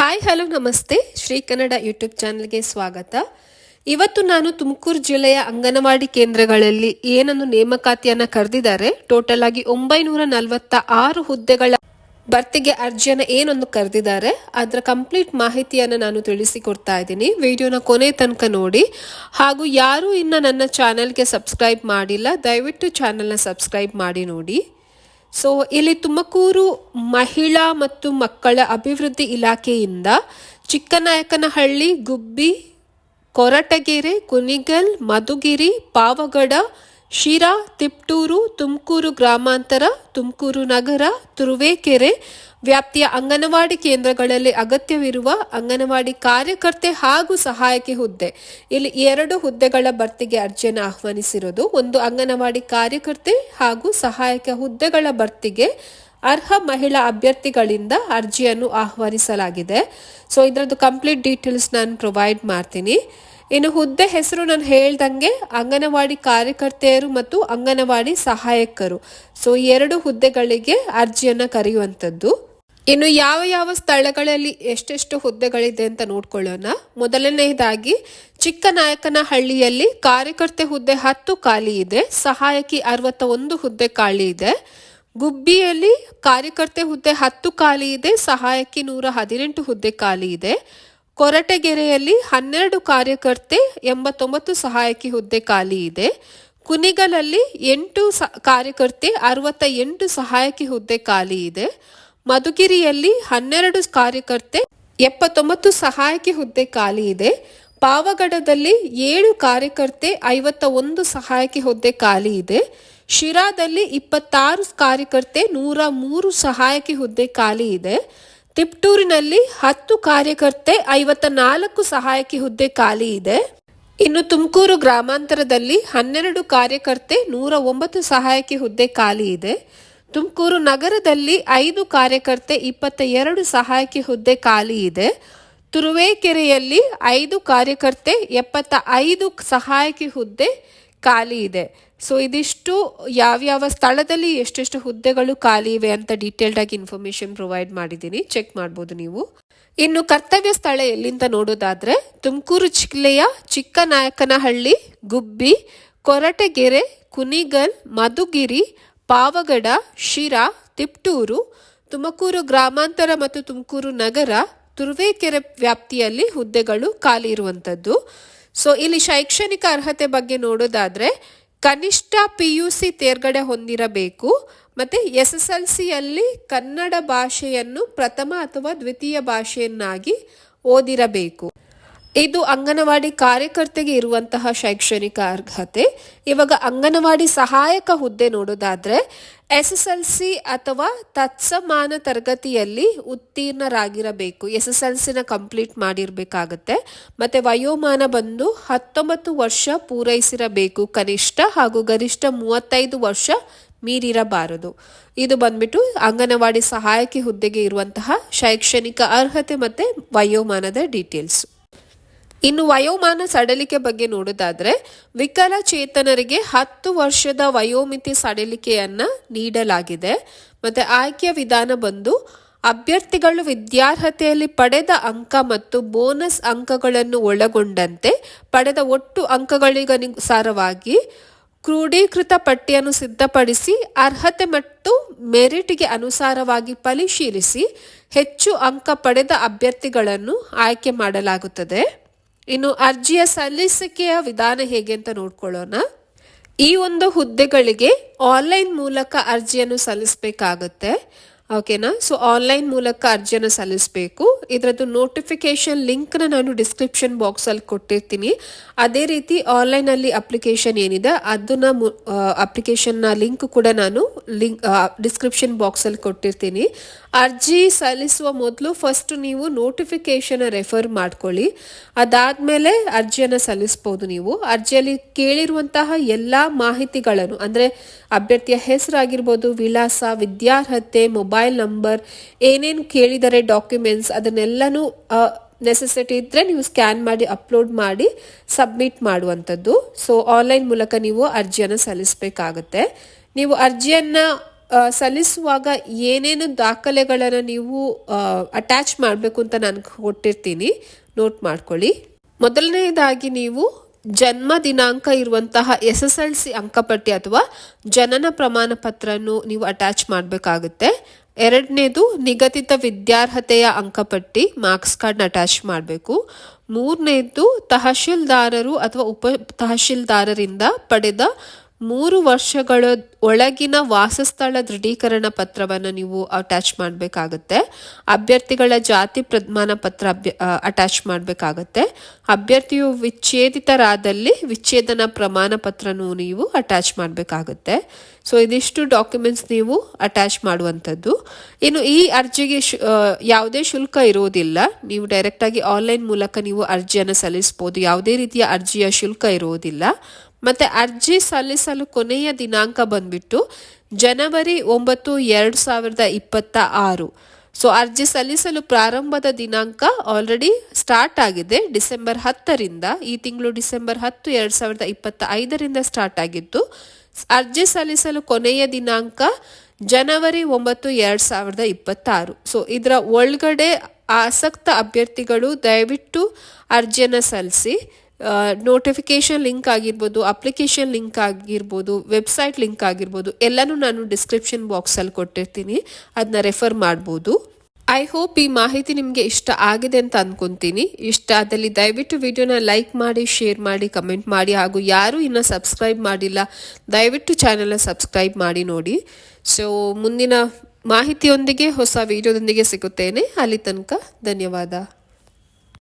Hi hello ನಮಸ್ತೆ. Shri Kannada YouTube ಚಾನಲ್ಗೆ ಸ್ವಾಗತ. ಇವತ್ತು ನಾನು ತುಮಕೂರು ಜಿಲ್ಲೆಯ ಅಂಗನವಾಡಿ ಕೇಂದ್ರಗಳಲ್ಲಿ ಏನನ್ನು ನೇಮಕಾತಿಯನ್ನ ಕರೆದಿದ್ದಾರೆ ಟೋಟಲ್ ಆಗಿ ಒಂಬೈನೂರ ನಲವತ್ತ ಆರು ಹುದ್ದೆಗಳ ಭರ್ತಿಗೆ ಅರ್ಜಿಯನ್ನು ಏನೊಂದು ಕರೆದಿದ್ದಾರೆ, ಅದರ ಕಂಪ್ಲೀಟ್ ಮಾಹಿತಿಯನ್ನು ನಾನು ತಿಳಿಸಿಕೊಡ್ತಾ ಇದ್ದೀನಿ. ವಿಡಿಯೋನ ಕೊನೆ ತನಕ ನೋಡಿ. ಹಾಗೂ ಯಾರೂ ಇನ್ನ ನನ್ನ ಚಾನಲ್ಗೆ ಸಬ್ಸ್ಕ್ರೈಬ್ ಮಾಡಿಲ್ಲ, ದಯವಿಟ್ಟು ಚಾನಲ್ನ ಸಬ್ಸ್ಕ್ರೈಬ್ ಮಾಡಿ ನೋಡಿ. ಸೊ ಇಲ್ಲಿ ತುಮಕೂರು ಮಹಿಳಾ ಮತ್ತು ಮಕ್ಕಳ ಅಭಿವೃದ್ಧಿ ಇಲಾಖೆಯಿಂದ ಚಿಕ್ಕನಾಯಕನಹಳ್ಳಿ ಗುಬ್ಬಿ ಕೊರಟಗೆರೆ ಕುನಿಗಲ್ ಮಧುಗಿರಿ ಪಾವಗಡ ಶಿರಾ, ತಿಪ್ಟೂರು, ತುಮಕೂರು ಗ್ರಾಮಾಂತರ, ತುಮಕೂರು ನಗರ, ತುರುವೇಕೆರೆ ವ್ಯಾಪ್ತಿಯ ಅಂಗನವಾಡಿ ಕೇಂದ್ರಗಳಲ್ಲಿ ಅಗತ್ಯವಿರುವ ಅಂಗನವಾಡಿ ಕಾರ್ಯಕರ್ತೆ ಹಾಗೂ ಸಹಾಯಕಿ ಹುದ್ದೆ. ಇಲ್ಲಿ ಎರಡು ಹುದ್ದೆಗಳ ಭರ್ತಿಗೆ ಅರ್ಜಿಯನ್ನು ಆಹ್ವಾನಿಸಿರೋದು ಒಂದು ಅಂಗನವಾಡಿ ಕಾರ್ಯಕರ್ತೆ ಹಾಗೂ ಸಹಾಯಕ ಹುದ್ದೆಗಳ ಭರ್ತಿಗೆ ಅರ್ಹ ಮಹಿಳಾ ಅಭ್ಯರ್ಥಿಗಳಿಂದ ಅರ್ಜಿಯನ್ನು ಆಹ್ವಾನಿಸಲಾಗಿದೆ. ಸೊ ಇದರದ್ದು ಕಂಪ್ಲೀಟ್ ಡೀಟೇಲ್ಸ್ ನಾನು ಪ್ರೊವೈಡ್ ಮಾಡ್ತೀನಿ. ಇನ್ನು ಹುದ್ದೆ ಹೆಸರು ನಾನು ಹೇಳ್ದಂಗೆ ಅಂಗನವಾಡಿ ಕಾರ್ಯಕರ್ತೆಯರು ಮತ್ತು ಅಂಗನವಾಡಿ ಸಹಾಯಕರು. ಸೊ ಎರಡು ಹುದ್ದೆಗಳಿಗೆ ಅರ್ಜಿಯನ್ನು ಕರೆಯುವಂಥದ್ದು. ಇನ್ನು ಯಾವ ಯಾವ ಸ್ಥಳಗಳಲ್ಲಿ ಎಷ್ಟೆಷ್ಟು ಹುದ್ದೆಗಳಿದೆ ಅಂತ ನೋಡ್ಕೊಳ್ಳೋಣ. ಮೊದಲನೆಯದಾಗಿ, ಚಿಕ್ಕನಾಯಕನಹಳ್ಳಿಯಲ್ಲಿ ಕಾರ್ಯಕರ್ತೆ ಹುದ್ದೆ ಹತ್ತು ಖಾಲಿ ಇದೆ. ಸಹಾಯಕಿ ಅರವತ್ತ ಒಂದು ಹುದ್ದೆ ಖಾಲಿ ಇದೆ. ಗುಬ್ಬಿಯಲ್ಲಿ ಕಾರ್ಯಕರ್ತೆ ಹುದ್ದೆ ಹತ್ತು ಖಾಲಿ ಇದೆ. ಸಹಾಯಕಿ ನೂರ ಹದಿನೆಂಟು ಹುದ್ದೆ ಖಾಲಿ ಇದೆ. ಕೊರಟಗೆರೆಯಲ್ಲಿ ಹನ್ನೆರಡು ಕಾರ್ಯಕರ್ತೆ ಎಂಬತ್ತೊಂಬತ್ತು ಸಹಾಯಕಿ ಹುದ್ದೆ ಖಾಲಿ ಇದೆ. ಕುನಿಗಲಲ್ಲಿ ಎಂಟು ಸ- ಕಾರ್ಯಕರ್ತೆ ಅರವತ್ತ ಎಂಟು ಸಹಾಯಕಿ ಹುದ್ದೆ ಖಾಲಿ ಇದೆ. ಮಧುಗಿರಿಯಲ್ಲಿ ಹನ್ನೆರಡು ಕಾರ್ಯಕರ್ತೆ ಎಪ್ಪತ್ತೊಂಬತ್ತು ಸಹಾಯಕಿ ಹುದ್ದೆ ಖಾಲಿ ಇದೆ. ಪಾವಗಡದಲ್ಲಿ ಏಳು ಕಾರ್ಯಕರ್ತೆ ಐವತ್ತ ಒಂದು ಸಹಾಯಕಿ ಹುದ್ದೆ ಖಾಲಿ ಇದೆ. ಶಿರಾದಲ್ಲಿ ಇಪ್ಪತ್ತಾರು ಕಾರ್ಯಕರ್ತೆ ನೂರ ಮೂರು ಸಹಾಯಕಿ ಹುದ್ದೆ ಖಾಲಿ ಇದೆ. ತಿಪ್ಟೂರಿನಲ್ಲಿ ಹತ್ತು ಕಾರ್ಯಕರ್ತೆ ಐವತ್ತ ನಾಲ್ಕು ಸಹಾಯಕಿ ಹುದ್ದೆ ಖಾಲಿ ಇದೆ. ಇನ್ನು ತುಮಕೂರು ಗ್ರಾಮಾಂತರದಲ್ಲಿ ಹನ್ನೆರಡು ಕಾರ್ಯಕರ್ತೆ, ನೂರ ಒಂಬತ್ತು ಸಹಾಯಕಿ ಹುದ್ದೆ ಖಾಲಿ ಇದೆ. ತುಮಕೂರು ನಗರದಲ್ಲಿ ಐದು ಕಾರ್ಯಕರ್ತೆ ಇಪ್ಪತ್ತ ಎರಡು ಸಹಾಯಕಿ ಹುದ್ದೆ ಖಾಲಿ ಇದೆ. ತುರುವೇಕೆರೆಯಲ್ಲಿ ಐದು ಕಾರ್ಯಕರ್ತೆ ಎಪ್ಪತ್ತ ಐದು ಸಹಾಯಕಿ ಹುದ್ದೆ ಖಾಲಿ ಇದೆ. ಸೊ ಇದಿಷ್ಟು ಯಾವ್ಯಾವ ಸ್ಥಳದಲ್ಲಿ ಎಷ್ಟೆಷ್ಟು ಹುದ್ದೆಗಳು ಖಾಲಿ ಇವೆ ಅಂತ ಡೀಟೇಲ್ಡ್ ಆಗಿ ಇನ್ಫಾರ್ಮೇಶನ್ ಪ್ರೊವೈಡ್ ಮಾಡಿದ್ದೀನಿ. ಚೆಕ್ ಮಾಡ್ಬೋದು ನೀವು. ಇನ್ನು ಕರ್ತವ್ಯ ಸ್ಥಳ ಎಲ್ಲಿಂದ ನೋಡೋದಾದ್ರೆ, ತುಮಕೂರು ಜಿಲ್ಲೆಯ ಚಿಕ್ಕನಾಯಕನಹಳ್ಳಿ, ಗುಬ್ಬಿ, ಕೊರಟಗೆರೆ, ಕುನಿಗಲ್, ಮಧುಗಿರಿ, ಪಾವಗಡ, ಶಿರಾ, ತಿಪ್ಟೂರು, ತುಮಕೂರು ಗ್ರಾಮಾಂತರ ಮತ್ತು ತುಮಕೂರು ನಗರ, ತುರುವೇಕೆರೆ ವ್ಯಾಪ್ತಿಯಲ್ಲಿ ಹುದ್ದೆಗಳು ಖಾಲಿ ಇರುವಂಥದ್ದು. ಸೊ ಇಲ್ಲಿ ಶೈಕ್ಷಣಿಕ ಅರ್ಹತೆ ಬಗ್ಗೆ ನೋಡೋದಾದ್ರೆ, ಕನಿಷ್ಠ ಪಿ ಯು ಸಿ ತೇರ್ಗಡೆ ಹೊಂದಿರಬೇಕು, ಮತ್ತೆ ಎಸ್ ಎಸ್ ಎಲ್ ಸಿಯಲ್ಲಿ ಕನ್ನಡ ಭಾಷೆಯನ್ನು ಪ್ರಥಮ ಅಥವಾ ದ್ವಿತೀಯ ಭಾಷೆಯನ್ನಾಗಿ ಓದಿರಬೇಕು. ಇದು ಅಂಗನವಾಡಿ ಕಾರ್ಯಕರ್ತೆಗೆ ಇರುವಂತಹ ಶೈಕ್ಷಣಿಕ ಅರ್ಹತೆ. ಇವಾಗ ಅಂಗನವಾಡಿ ಸಹಾಯಕ ಹುದ್ದೆ ನೋಡೋದಾದ್ರೆ ಎಸ್ ಎಸ್ ಎಲ್ ಸಿ ಅಥವಾ ತತ್ಸಮಾನ ತರಗತಿಯಲ್ಲಿ ಉತ್ತೀರ್ಣರಾಗಿರಬೇಕು. ಎಸ್ ಎಸ್ ಎಲ್ ಸಿನ ಕಂಪ್ಲೀಟ್ ಮಾಡಿರಬೇಕಾಗತ್ತೆ. ಮತ್ತೆ ವಯೋಮಾನ ಬಂದು ಹತ್ತೊಂಬತ್ತು ವರ್ಷ ಪೂರೈಸಿರಬೇಕು. ಕನಿಷ್ಠ ಹಾಗೂ ಗರಿಷ್ಠ ಮೂವತ್ತೈದು ವರ್ಷ ಮೀರಿರಬಾರದು. ಇದು ಬಂದ್ಬಿಟ್ಟು ಅಂಗನವಾಡಿ ಸಹಾಯಕಿ ಹುದ್ದೆಗೆ ಇರುವಂತಹ ಶೈಕ್ಷಣಿಕ ಅರ್ಹತೆ ಮತ್ತೆ ವಯೋಮಾನದ ಡೀಟೇಲ್ಸ್. ಇನ್ನು ವಯೋಮಾನ ಸಡಲಿಕೆ ಬಗ್ಗೆ ನೋಡೋದಾದ್ರೆ, ವಿಕಲಚೇತನರಿಗೆ ಹತ್ತು ವರ್ಷದ ವಯೋಮಿತಿ ಸಡಲಿಕೆಯನ್ನ ನೀಡಲಾಗಿದೆ. ಮತ್ತೆ ಆಯ್ಕೆಯ ವಿಧಾನ ಬಂದು, ಅಭ್ಯರ್ಥಿಗಳು ವಿದ್ಯಾರ್ಹತೆಯಲ್ಲಿ ಪಡೆದ ಅಂಕ ಮತ್ತು ಬೋನಸ್ ಅಂಕಗಳನ್ನು ಒಳಗೊಂಡಂತೆ, ಪಡೆದ ಒಟ್ಟು ಅಂಕಗಳಿಗನುಸಾರವಾಗಿ ಕ್ರೋಢೀಕೃತ ಪಟ್ಟಿಯನ್ನು ಸಿದ್ಧಪಡಿಸಿ, ಅರ್ಹತೆ ಮತ್ತು ಮೆರಿಟ್ಗೆ ಅನುಸಾರವಾಗಿ ಪರಿಶೀಲಿಸಿ ಹೆಚ್ಚು ಅಂಕ ಪಡೆದ ಅಭ್ಯರ್ಥಿಗಳನ್ನು ಆಯ್ಕೆ ಮಾಡಲಾಗುತ್ತದೆ. ಇನ್ನು ಅರ್ಜಿಯ ಸಲ್ಲಿಸಿಕೆಯ ವಿಧಾನ ಹೇಗೆ ಅಂತ ನೋಡ್ಕೊಳ್ಳೋಣ. ಈ ಒಂದು ಹುದ್ದೆಗಳಿಗೆ ಆನ್ಲೈನ್ ಮೂಲಕ ಅರ್ಜಿಯನ್ನು ಸಲ್ಲಿಸಬೇಕಾಗುತ್ತೆ. ಓಕೆನಾ ಸೊ ಆನ್ಲೈನ್ ಮೂಲಕ ಅರ್ಜಿಯನ್ನು ಸಲ್ಲಿಸಬೇಕು. ಇದರದ್ದು ನೋಟಿಫಿಕೇಶನ್ ಲಿಂಕ್ನ ನಾನು ಡಿಸ್ಕ್ರಿಪ್ಷನ್ ಬಾಕ್ಸಲ್ಲಿ ಕೊಟ್ಟಿರ್ತೀನಿ. ಅದೇ ರೀತಿ ಆನ್ಲೈನಲ್ಲಿ ಅಪ್ಲಿಕೇಶನ್ ಏನಿದೆ, ಅದನ್ನ ಅಪ್ಲಿಕೇಶನ್ನ ಲಿಂಕ್ ಕೂಡ ನಾನು ಲಿಂಕ್ ಡಿಸ್ಕ್ರಿಪ್ಷನ್ ಬಾಕ್ಸಲ್ಲಿ ಕೊಟ್ಟಿರ್ತೀನಿ. ಅರ್ಜಿ ಸಲ್ಲಿಸುವ ಮೊದಲು ಫಸ್ಟ್ ನೀವು ನೋಟಿಫಿಕೇಶನ್ ರೆಫರ್ ಮಾಡ್ಕೊಳ್ಳಿ. ಅದಾದಮೇಲೆ ಅರ್ಜಿಯನ್ನು ಸಲ್ಲಿಸ್ಬೋದು ನೀವು. ಅರ್ಜಿಯಲ್ಲಿ ಕೇಳಿರುವಂತಹ ಎಲ್ಲ ಮಾಹಿತಿಗಳನ್ನು, ಅಂದರೆ ಅಭ್ಯರ್ಥಿಯ ಹೆಸರಾಗಿರ್ಬೋದು, ವಿಳಾಸ, ವಿದ್ಯಾರ್ಹತೆ ಮೊಬೈಲ್ ನಂಬರ್, ಏನೇನು ಕೇಳಿದರೆ ಡಾಕ್ಯುಮೆಂಟ್ಸ್ ಅದನ್ನೆಲ್ಲನೂ ನೆಸೆಸಿಟಿ ಇದ್ದರೆ ನೀವು ಸ್ಕ್ಯಾನ್ ಮಾಡಿ ಅಪ್ಲೋಡ್ ಮಾಡಿ ಸಬ್ಮಿಟ್ ಮಾಡುವಂಥದ್ದು. ಸೊ ಆನ್ಲೈನ್ ಮೂಲಕ ನೀವು ಅರ್ಜಿಯನ್ನು ಸಲ್ಲಿಸಬೇಕಾಗತ್ತೆ. ನೀವು ಅರ್ಜಿಯನ್ನು ಸಲ್ಲಿಸುವಾಗ ಏನೇನು ದಾಖಲೆಗಳನ್ನು ನೀವು ಅಟ್ಯಾಚ್ ಮಾಡಬೇಕು ಅಂತ ನಾನು ಕೊಟ್ಟಿರ್ತೀನಿ. ನೋಟ್ ಮಾಡ್ಕೊಳ್ಳಿ. ಮೊದಲನೆಯದಾಗಿ ನೀವು ಜನ್ಮ ದಿನಾಂಕ ಇರುವಂತಹ ಎಸ್ ಎಸ್ ಎಲ್ ಸಿ ಅಂಕಪಟ್ಟಿ ಅಥವಾ ಜನನ ಪ್ರಮಾಣ ಪತ್ರನು ನೀವು ಅಟ್ಯಾಚ್ ಮಾಡಬೇಕಾಗುತ್ತೆ. ಎರಡನೇದು ನಿಗದಿತ ವಿದ್ಯಾರ್ಹತೆಯ ಅಂಕಪಟ್ಟಿ ಮಾರ್ಕ್ಸ್ ಕಾರ್ಡ್ನ ಅಟ್ಯಾಚ್ ಮಾಡಬೇಕು. ಮೂರನೇದು ತಹಶೀಲ್ದಾರರು ಅಥವಾ ಉಪ ತಹಶೀಲ್ದಾರರಿಂದ ಪಡೆದ ಮೂರು ವರ್ಷಗಳ ಒಳಗಿನ ವಾಸಸ್ಥಳ ದೃಢೀಕರಣ ಪತ್ರವನ್ನು ನೀವು ಅಟ್ಯಾಚ್ ಮಾಡಬೇಕಾಗತ್ತೆ. ಅಭ್ಯರ್ಥಿಗಳ ಜಾತಿ ಪ್ರಮಾಣ ಪತ್ರ ಅಟ್ಯಾಚ್ ಮಾಡಬೇಕಾಗತ್ತೆ. ಅಭ್ಯರ್ಥಿಯು ವಿಚ್ಛೇದಿತರಾದಲ್ಲಿ ವಿಚ್ಛೇದನ ಪ್ರಮಾಣ ಪತ್ರನೂ ನೀವು ಅಟ್ಯಾಚ್ ಮಾಡಬೇಕಾಗತ್ತೆ. ಸೊ ಇದಿಷ್ಟು ಡಾಕ್ಯುಮೆಂಟ್ಸ್ ನೀವು ಅಟ್ಯಾಚ್ ಮಾಡುವಂಥದ್ದು. ಇನ್ನು ಈ ಅರ್ಜಿಗೆ ಯಾವುದೇ ಶುಲ್ಕ ಇರುವುದಿಲ್ಲ ನೀವು ಡೈರೆಕ್ಟಾಗಿ ಆನ್ಲೈನ್ ಮೂಲಕ ನೀವು ಅರ್ಜಿಯನ್ನು ಸಲ್ಲಿಸ್ಬೋದು. ಯಾವುದೇ ರೀತಿಯ ಅರ್ಜಿಯ ಶುಲ್ಕ ಇರುವುದಿಲ್ಲ ಮತ್ತೆ ಅರ್ಜಿ ಸಲ್ಲಿಸಲು ಕೊನೆಯ ದಿನಾಂಕ ಬಂದ್ಬಿಟ್ಟು ಜನವರಿ ಒಂಬತ್ತು ಎರಡು ಸಾವಿರದ ಇಪ್ಪತ್ತ ಆರು. ಸೊ ಅರ್ಜಿ ಸಲ್ಲಿಸಲು ಪ್ರಾರಂಭದ ದಿನಾಂಕ ಆಲ್ರೆಡಿ ಸ್ಟಾರ್ಟ್ ಆಗಿದೆ. ಡಿಸೆಂಬರ್ ಹತ್ತರಿಂದ, ಈ ತಿಂಗಳು ಡಿಸೆಂಬರ್ ಹತ್ತು ಎರಡು ಸಾವಿರದ ಇಪ್ಪತ್ತ ಐದರಿಂದ ಸ್ಟಾರ್ಟ್ ಆಗಿದ್ದು, ಅರ್ಜಿ ಸಲ್ಲಿಸಲು ಕೊನೆಯ ದಿನಾಂಕ ಜನವರಿ ಒಂಬತ್ತು ಎರಡು ಸಾವಿರದ ಇಪ್ಪತ್ತಾರು ಸೊ ಇದರ ಒಳಗಡೆ ಆಸಕ್ತ ಅಭ್ಯರ್ಥಿಗಳು ದಯವಿಟ್ಟು ಅರ್ಜಿಯನ್ನು ಸಲ್ಲಿಸಿ. ನೋಟಿಫಿಕೇಶನ್ ಲಿಂಕ್ ಆಗಿರ್ಬೋದು ಅಪ್ಲಿಕೇಶನ್ ಲಿಂಕ್ ಆಗಿರ್ಬೋದು ವೆಬ್ಸೈಟ್ ಲಿಂಕ್ ಆಗಿರ್ಬೋದು, ಎಲ್ಲನೂ ನಾನು ಡಿಸ್ಕ್ರಿಪ್ಷನ್ ಬಾಕ್ಸಲ್ಲಿ ಕೊಟ್ಟಿರ್ತೀನಿ. ಅದನ್ನ ರೆಫರ್ ಮಾಡ್ಬೋದು. ಐ ಹೋಪ್ ಈ ಮಾಹಿತಿ ನಿಮಗೆ ಇಷ್ಟ ಆಗಿದೆ ಅಂತ ಅನ್ಕೊಂತೀನಿ. ಇಷ್ಟ ಆದಲ್ಲಿ ದಯವಿಟ್ಟು ವಿಡಿಯೋನ ಲೈಕ್ ಮಾಡಿ ಶೇರ್ ಮಾಡಿ ಕಮೆಂಟ್ ಮಾಡಿ, ಹಾಗೂ ಯಾರು ಇನ್ನೂ ಸಬ್ಸ್ಕ್ರೈಬ್ ಮಾಡಿಲ್ಲ, ದಯವಿಟ್ಟು ಚಾನೆಲ್ನ ಸಬ್ಸ್ಕ್ರೈಬ್ ಮಾಡಿ ನೋಡಿ. ಸೊ ಮುಂದಿನ ಮಾಹಿತಿಯೊಂದಿಗೆ, ಹೊಸ ವಿಡಿಯೋದೊಂದಿಗೆ ಸಿಗುತ್ತೇನೆ. ಅಲ್ಲಿ ತನಕ ಧನ್ಯವಾದ.